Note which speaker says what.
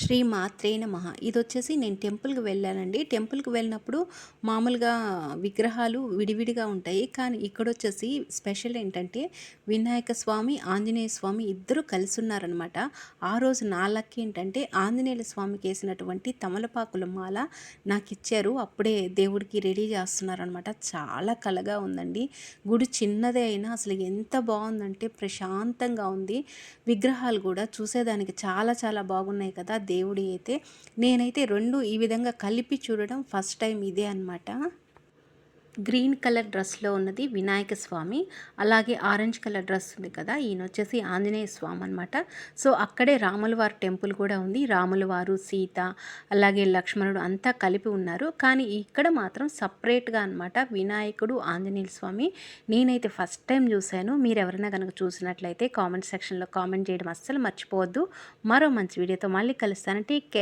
Speaker 1: శ్రీ మాత్రే నమః. ఇది వచ్చేసి నేను టెంపుల్కి వెళ్ళానండి. టెంపుల్కి వెళ్ళినప్పుడు మామూలుగా విగ్రహాలు విడివిడిగా ఉంటాయి. కానీ ఇక్కడ వచ్చేసి స్పెషల్ ఏంటంటే వినాయక స్వామి ఆంజనేయ స్వామి ఇద్దరు కలిసి ఉన్నారనమాట ఆ రోజు నా లక్ ఏంటంటే ఆంజనేయ స్వామికి వేసినటువంటి తమలపాకుల మాల నాకు ఇచ్చారు అప్పుడే దేవుడికి రెడీ చేస్తున్నారనమాట. చాలా కలగా ఉందండి. గుడి చిన్నదే అయినా అసలు ఎంత బాగుందంటే ప్రశాంతంగా ఉంది. విగ్రహాలు కూడా చూసేదానికి చాలా చాలా బాగున్నాయి కదా. దేవుడి అయితే నేనైతే రెండు ఈ విధంగా కలిపి చూడడం ఫస్ట్ టైం ఇదే అనమాట గ్రీన్ కలర్ డ్రెస్లో ఉన్నది వినాయక స్వామి. అలాగే ఆరెంజ్ కలర్ డ్రెస్ ఉంది కదా ఈయన వచ్చేసి ఆంజనేయ స్వామి అనమాట సో అక్కడే రాములవారు టెంపుల్ కూడా ఉంది. రాములవారు సీత అలాగే లక్ష్మణుడు అంతా కలిపి ఉన్నారు. కానీ ఇక్కడ మాత్రం సపరేట్గా అనమాట వినాయకుడు ఆంజనేయ స్వామి. నేనైతే ఫస్ట్ టైం చూశాను. మీరు ఎవరైనా కనుక చూసినట్లయితే కామెంట్ సెక్షన్లో కామెంట్ చేయడం అస్సలు మర్చిపోవద్దు. మరో మంచి వీడియోతో మళ్ళీ కలుస్తాను. Take care.